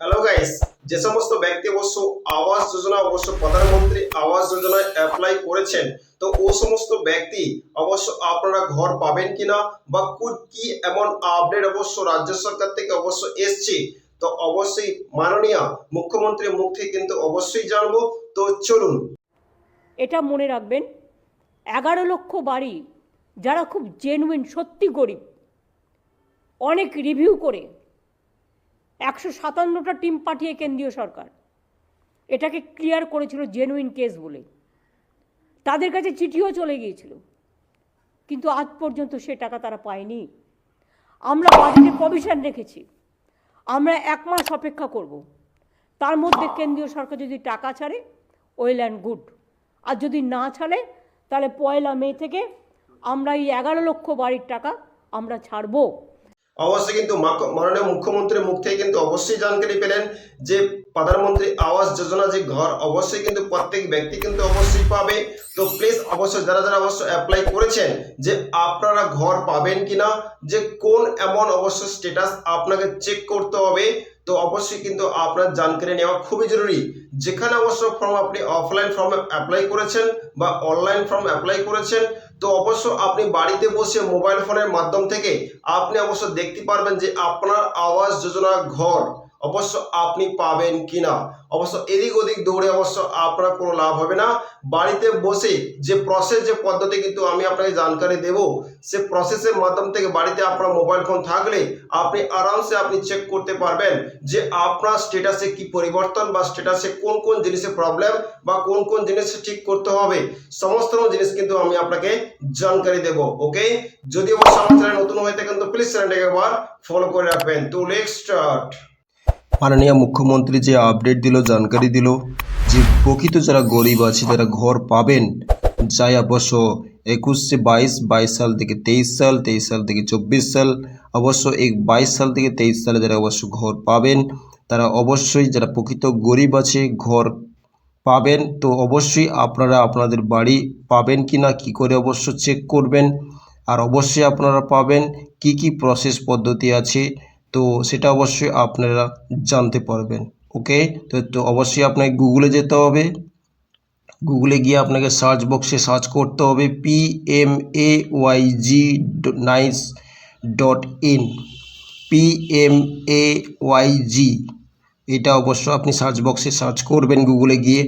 Hello guys যে সমস্ত ব্যক্তি অবশ্য আবাস যোজনা, অবশ্য প্রধানমন্ত্রী আবাস যোজনায় অ্যাপ্লাই করেছেন, তো ও সমস্ত ব্যক্তি অবশ্য আপনারা ঘর পাবেন কিনা বা কু- এমন আপডেট অবশ্য রাজ্য সরকার থেকে অবশ্য এসছে, তো অবশ্যই মাননীয় মুখ্যমন্ত্রীর মুখ কিন্তু অবশ্যই জানব। তো চলুন। এটা মনে রাখবেন, এগারো লক্ষ বাড়ি যারা খুব জেনুইন সত্যি গরিব, অনেক রিভিউ করে একশো সাতান্নটা টিম পাঠিয়ে কেন্দ্রীয় সরকার। এটাকে ক্লিয়ার করেছিল জেনুইন কেস বলে। তাদের কাছে চিঠিও চলে গিয়েছিল। কিন্তু আজ পর্যন্ত সে টাকা তারা পায়নি। আমরা বাজেটে কমিশন রেখেছি। আমরা এক মাস অপেক্ষা করব। তার মধ্যে কেন্দ্রীয় সরকার যদি টাকা ছাড়ে ওয়েল অ্যান্ড গুড আর যদি না ছাড়ে, তাহলে পয়লা মে থেকে আমরা এই এগারো লক্ষ বাড়ির টাকা আমরা ছাড়বো। অবশ্যই কিন্তু মাননীয় মুখ্যমন্ত্রীর মুখ থেকে কিন্তু অবশ্যই জানকারি পেলেন যে প্রধানমন্ত্রী আবাস যোজনা যে ঘর, অবশ্যই কিন্তু প্রত্যেক ব্যক্তি কিন্তু অবশ্যই পাবে। তো প্লিজ অবশ্যই যারা যারা অবশ্য অ্যাপ্লাই করেছেন যে আপনারা ঘর পাবেন কিনা, যে কোন এমন অবশ্য স্ট্যাটাস আপনাকে চেক করতে হবে, তো অবশ্যই কিন্তু আপনার জানকারি নেওয়া খুবই জরুরি। যেখানে অবশ্য ফর্ম আপনি অফলাইন ফর্ম অ্যাপ্লাই করেছেন বা অনলাইন ফর্ম অ্যাপ্লাই করেছেন তো অবশ্য আপনি বাড়িতে বসে মোবাইল ফোনের মাধ্যম থেকে আপনি অবশ্য দেখতে পারবেন যে আপনার আবাস যোজনা ঘর অবশ্য আপনি পাবেন কি না অবশ্য এদিক ওদিক দৌড়ে অবশ্য আপনার কোনো লাভ হবে না। বাড়িতে বসে যে প্রসেস যে পদ্ধতি কিন্তু আমি আপনাকে জানকারি দেব, সে প্রসেসের মাধ্যম থেকে বাড়িতে আপনার মোবাইল ফোন থাকলে আপনি আরামসে আপনি চেক করতে পারবেন যে আপনার স্টেটাসে কি পরিবর্তন বা স্টেটাসে কোন কোন জিনিসে প্রবলেম বা কোন কোন জিনিস ঠিক করতে হবে। সমস্ত জিনিস কিন্তু আমি আপনাকে জানকারি দেব ওকে যদি অবশ্য আমার চ্যানেল নতুন হয়ে থাকেন তো প্লিজ চ্যানেলটাকে একবার ফলো করে রাখবেন। তো লেট স্টার্ট মাননীয় মুখ্যমন্ত্রী যে আপডেট দিল, জানকারি দিল যে প্রকৃত যারা গরিব আছে, যারা ঘর পাবেন, যাই অবশ্য একুশে বাইশ বাইশ সাল থেকে তেইশ সাল তেইশ সাল থেকে চব্বিশ সাল, অবশ্য এই বাইশ সাল থেকে তেইশ সালে যারা অবশ্য ঘর পাবেন, তারা অবশ্যই যারা প্রকৃত গরিব আছে, ঘর পাবেন, তো অবশ্যই আপনারা আপনাদের বাড়ি পাবেন কি না, কী করে অবশ্য চেক করবেন, আর অবশ্যই আপনারা পাবেন কি কি প্রসেস পদ্ধতি আছে তো সেটা অবশ্যই আপনারা জানতে পারবেন, ওকে? তো তো অবশ্যই আপনাকে গুগলে যেতে হবে। গুগলে গিয়ে আপনাকে সার্চ বক্সে সার্চ করতে হবে P M A Y G nic dot in P M A Y G এটা অবশ্য আপনি সার্চ বক্সে সার্চ করবেন গুগলে গিয়ে।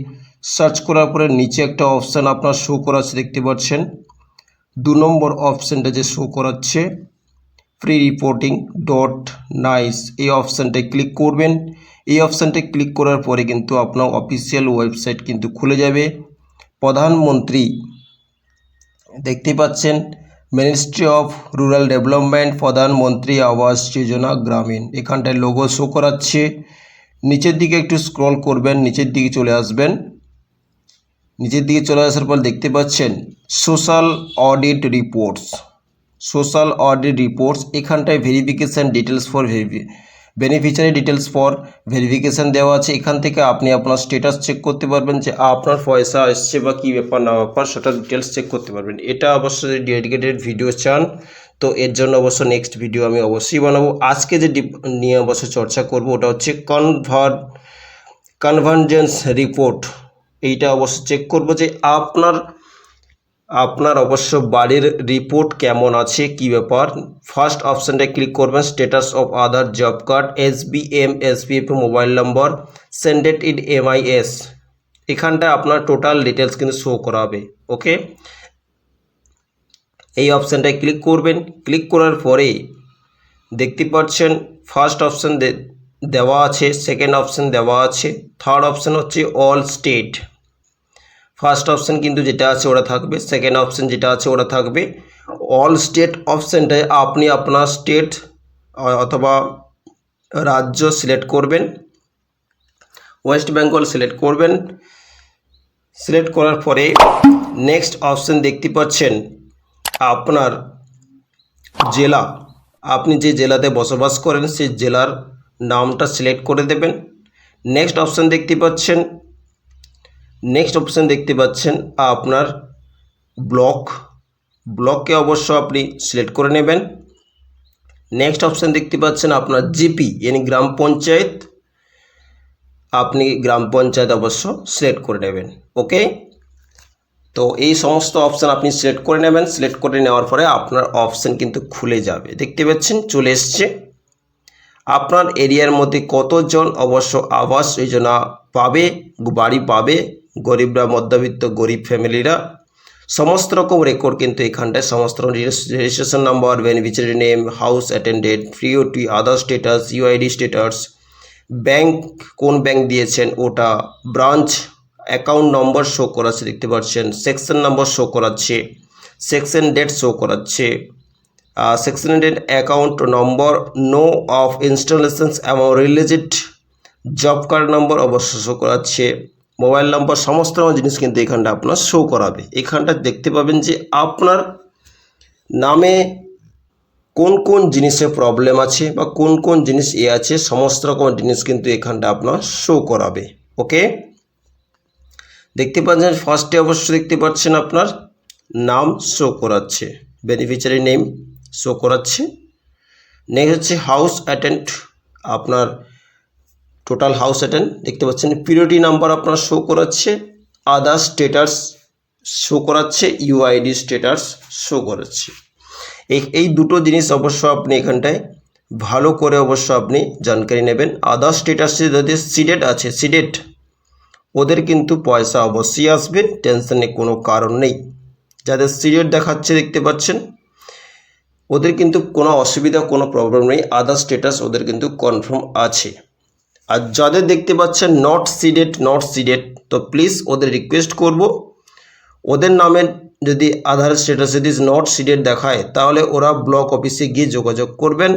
সার্চ করার পরে নিচে একটা অপশান আপনার শো করাচ্ছে, দেখতে পাচ্ছেন? দু নম্বর অপশানটা যে শো করাচ্ছে ফ্রি রিপোর্টিং ডট নাইস এই অপশানটায় ক্লিক করবেন। এই অপশানটায় ক্লিক করার পরে কিন্তু আপনার অফিসিয়াল ওয়েবসাইট কিন্তু খুলে যাবে। প্রধানমন্ত্রী দেখতে পাচ্ছেন মিনিস্ট্রি অফ রুরাল ডেভেলপমেন্ট প্রধানমন্ত্রী আবাস যোজনা গ্রামীণ। এখানটায় লোগো শো করাচ্ছে। নিচের দিকে একটু স্ক্রল করবেন, নিচের দিকে চলে আসবেন। নিচের দিকে চলে আসার পর দেখতে পাচ্ছেন social audit reports social audit reports এখানটায় verification details for verify beneficiary details for verification দেওয়া আছে। এখান থেকে আপনি আপনার স্ট্যাটাস চেক করতে পারবেন যে আপনার পয়সা এসছে বা কী ব্যাপার না ব্যাপার, সেটা ডিটেলস চেক করতে পারবেন। এটা অবশ্যই ডেডিকেটেড ভিডিও চান, তো এর জন্য অবশ্য নেক্সট ভিডিও আমি অবশ্যই বানাবো। আজকে যে নিয়ে অবশ্য চর্চা করব, ওটা হচ্ছে কনভার্ট কনভার্জেন্স রিপোর্ট এইটা অবশ্য চেক করব যে আপনার আপনার অবশ্য বাড়ির রিপোর্ট কেমন আছে? কি ব্যাপার? ফার্স্ট অপশানটায় ক্লিক করবেন status of Aadhaar job card S B M S mobile number sended in M I S এখানটায় আপনার টোটাল ডিটেলস কিন্তু শো করা হবে ওকে এই অপশানটায় ক্লিক করবেন ক্লিক করার পরে দেখতে পাচ্ছেন ফার্স্ট অপশান দেওয়া আছে সেকেন্ড অপশান দেওয়া আছে থার্ড অপশান হচ্ছে অল স্টেট ফার্স্ট অপশান কিন্তু যেটা আছে ওটা থাকবে। সেকেন্ড অপশান যেটা আছে ওটা থাকবে। অল স্টেট অপশানটায় আপনি আপনার স্টেট অথবা রাজ্য সিলেক্ট করবেন। ওয়েস্ট বেঙ্গল সিলেক্ট করবেন। সিলেক্ট করার পরে নেক্সট অপশান দেখতে পাচ্ছেন আপনার জেলা। আপনি যে জেলাতে বসবাস করেন, সেই জেলার নামটা সিলেক্ট করে দেবেন। নেক্সট অপশান দেখতে পাচ্ছেন নেক্সট অপশান দেখতে পাচ্ছেন, আপনার ব্লক ব্লককে অবশ্য আপনি সিলেক্ট করে নেবেন। নেক্সট অপশান দেখতে পাচ্ছেন, আপনার জিপি ইয়ানি গ্রাম পঞ্চায়েত, আপনি গ্রাম পঞ্চায়েত অবশ্য সিলেক্ট করে নেবেন ওকে তো এই সমস্ত অপশান আপনি সিলেক্ট করে নেবেন সিলেক্ট করে নেওয়ার পরে আপনার অপশান কিন্তু খুলে যাবে। দেখতে পাচ্ছেন, চলে এসছে। আপনার এরিয়ার মধ্যে কতজন অবশ্য আবাস যোজনা পাবে, বাড়ি পাবে গরিবরা, মধ্যবিত্ত, গরিব ফ্যামিলিরা সমস্ত রকম রেকর্ড কিন্তু এখানটায়, সমস্ত রকম registration number beneficiary name house attended priority other status UID status bank কোন ব্যাংক দিয়েছেন, ওটা ব্রাঞ্চ অ্যাকাউন্ট নম্বর শো করাচ্ছে, দেখতে পাচ্ছেন সেকশন নম্বর শো করাচ্ছে সেকশন ডেট শো করাচ্ছে section date account number no of installations এবং রিলেটেড জব কার্ড নম্বর অবশ্য শো করাচ্ছে। মোবাইল নাম্বার, সমস্ত রকম জিনিস কিন্তু এখানটা আপনার শো করাবে। এখানটা দেখতে পাবেন যে আপনার নামে কোন কোন জিনিসে প্রবলেম আছে বা কোন কোন জিনিস এ আছে, সমস্ত রকম জিনিস কিন্তু এখানটা আপনার শো করাবে। ওকে দেখতে পাচ্ছেন ফার্স্টে অবশ্য দেখতে পাচ্ছেন আপনার নাম শো করাচ্ছে বেনিফিশিয়ারি নেম শো করাচ্ছে। নেক্সট হচ্ছে হাউস অ্যাটেন্ড আপনার টোটাল হাউস অ্যাটেন্ড, দেখতে পাচ্ছেন পিরিয়ডি নাম্বার আপনার শো করাচ্ছে আদার স্টেটাস শো করাচ্ছে ইউআইডি স্টেটাস শো করাচ্ছে। এই এই দুটো জিনিস অবশ্য আপনি এখানটায় ভালো করে অবশ্য আপনি জানকারি নেবেন। আদার স্টেটাসে যদি সিডেট আছে, সিডেট, ওদের কিন্তু পয়সা অবশ্যই আসবে টেনশনের কোনো কারণ নেই। যাদের সিরিয়াল দেখাচ্ছে, দেখতে পাচ্ছেন, ওদের কিন্তু কোনো অসুবিধা, কোনো প্রবলেম নেই। আদার স্টেটাস ওদের কিন্তু কনফার্ম আছে। আর যাদের দেখতে পাচ্ছেন নট সিডেড নট সিডেড তো প্লিজ ওদের রিকোয়েস্ট করব। ওদের নামে যদি আধার স্ট্যাটাস যদি নট সিডেড দেখায়, তাহলে ওরা ব্লক অফিসে গিয়ে যোগাযোগ করবেন।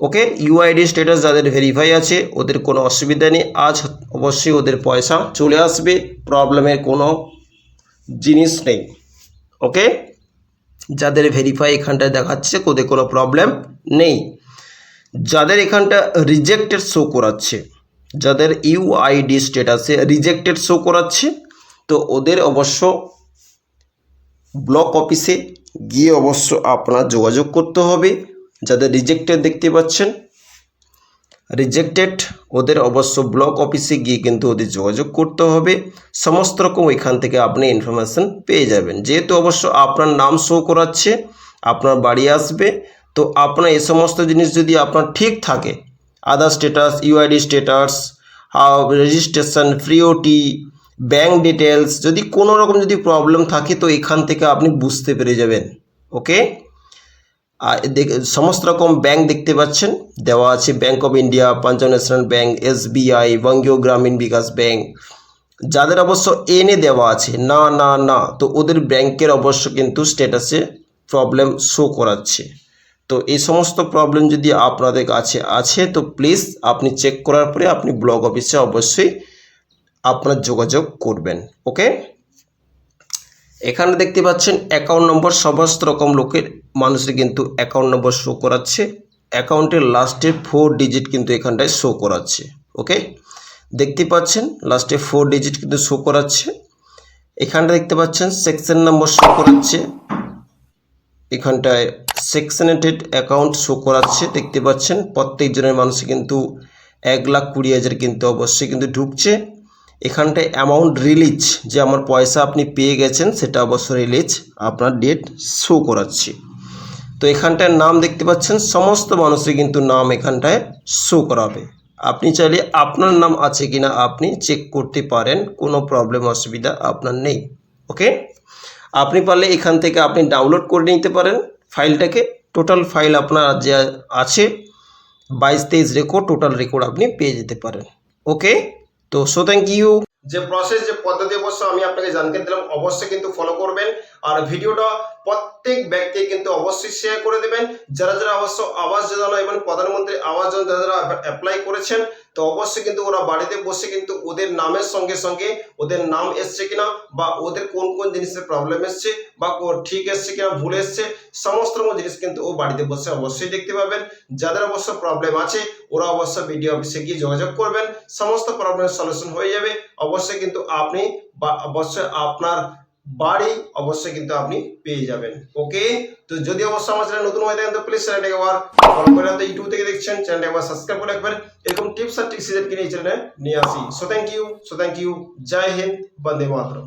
ওকে? ইউআইডি স্ট্যাটাস যাদের ভেরিফাই আছে, ওদের কোনো অসুবিধা নেই। আজ অবশ্যই ওদের পয়সা চলে আসবে প্রবলেমের কোনো জিনিস নেই। ওকে? যাদের ভেরিফাই এখানটায় দেখাচ্ছে, ওদের কোনো প্রবলেম নেই। যাদের এখানটা রিজেক্টেড শো করাচ্ছে, যাদের ইউআইডি স্ট্যাটাসে রিজেক্টেড শো করাচ্ছে, তো ওদের অবশ্য ব্লক অফিসে গিয়ে অবশ্য আপনার যোগাযোগ করতে হবে। যাদের রিজেক্টেড দেখতে পাচ্ছেন রিজেক্টেড ওদের অবশ্য ব্লক অফিসে গিয়ে কিন্তু ওদের যোগাযোগ করতে হবে। সমস্ত রকম এখান থেকে আপনি ইনফরমেশান পেয়ে যাবেন। যেহেতু অবশ্য আপনার নাম শো করাচ্ছে, আপনার বাড়ি আসবে তো আপনার এই সমস্ত জিনিস যদি আপনার ঠিক থাকে Aadhaar status UID status registration priority bank details যদি কোনো রকম যদি প্রবলেম থাকে তো এখান থেকে আপনি বুঝতে পেরে যাবেন ওকে আর সমস্ত রকম ব্যাংক দেখতে পাচ্ছেন, দেওয়া আছে Bank of India Punjab National Bank SBI Bangiya Gramin Vikash Bank যাদের অবশ্য এনে দেওয়া আছে, না না না, তো ওদের ব্যাংকের অবশ্য কিন্তু স্ট্যাটাসে প্রবলেম শো করাচ্ছে। তো এই সমস্ত প্রবলেম যদি আপনাদের কাছে আছে, তো প্লিজ আপনি চেক করার পরে আপনি ব্লক অফিসে অবশ্যই আপনার যোগাযোগ করবেন ওকে এখানে দেখতে পাচ্ছেন অ্যাকাউন্ট নম্বর সমস্ত রকম লোকের, মানুষের কিন্তু অ্যাকাউন্ট নম্বর শো করাচ্ছে। অ্যাকাউন্টের লাস্টে ফোর ডিজিট কিন্তু এখানটায় শো করাচ্ছে ওকে দেখতে পাচ্ছেন লাস্টে ফোর ডিজিট কিন্তু শো করাচ্ছে। এখানটা দেখতে পাচ্ছেন সেকশন নম্বর শো করাচ্ছে। এখানটায় সেকশনেটেড অ্যাকাউন্ট শো করাচ্ছে, দেখতে পাচ্ছেন। প্রত্যেকজনের মানুষে কিন্তু এক লাখ কুড়ি হাজার কিন্তু অবশ্যই কিন্তু ঢুকছে। এখানটায় অ্যামাউন্ট রিলিজ যে আমার পয়সা আপনি পেয়ে গেছেন, সেটা অবশ্য রিলিজ আপনার ডেট শো করাচ্ছে। তো এখানটায় নাম দেখতে পাচ্ছেন, সমস্ত মানুষের কিন্তু নাম এখানটায় শো করাবে। আপনি চাইলে আপনার নাম আছে কিনা আপনি চেক করতে পারেন, কোনো প্রবলেম অসুবিধা আপনার নেই ওকে আপনি পারলে এখান থেকে আপনি ডাউনলোড করে নিতে পারেন ফাইলটাকে। টোটাল ফাইল আপনার যে আছে, বাইশ তেইশ রেকর্ড টোটাল রেকর্ড আপনি পেয়ে যেতে পারেন। ওকে তো সো থ্যাংক ইউ যে প্রসেস যে পদ্ধতি অবশ্য আমি আপনাকে জানতে দিলাম, অবশ্যই কিন্তু ফলো করবেন। আর ভিডিওটা প্রত্যেক ব্যক্তি কিন্তু অবশ্যই শেয়ার করে দেবেন। যারা যারা অবশ্য আবাস যোজনা এবং প্রধানমন্ত্রী আবাস যোজনা যারা যারা অ্যাপ্লাই করেছেন, তো অবশ্যই কিন্তু ওরা বাড়িতে বসে কিন্তু ওদের নামের সঙ্গে সঙ্গে ওদের নাম এসছে কিনা বা ওদের কোন কোন জিনিসের প্রবলেম এসছে বা ঠিক এসছে কিনা, ভুল এসছে, সমস্ত রকম জিনিস কিন্তু ও বাড়িতে বসে অবশ্যই দেখতে পাবেন। যাদের অবশ্য প্রবলেম আছে, ওরা অবশ্য বিডিও অফিসে গিয়ে যোগাযোগ করবেন। সমস্ত প্রবলেমের সলিউশন হয়ে যাবে। অবশ্যই কিন্তু আপনি বা, অবশ্যই আপনার বাড়ি অবশ্যই কিন্তু আপনি পেয়ে যাবেন। ওকে? তো যদি অবশ্যই আমার চ্যানেল নতুন হয়ে থাকেন, তো প্লিজ চ্যানেলটাকে একবার ফলো করে রাখতে ইউটিউব থেকে দেখছেন চ্যানেলটা একবার সাবস্ক্রাইব করে রাখবেন। এরকম টিপস আর কিনে এই চ্যানেলে নিয়ে আসি। So thank you so thank you Joy Hind, Vande Mataram.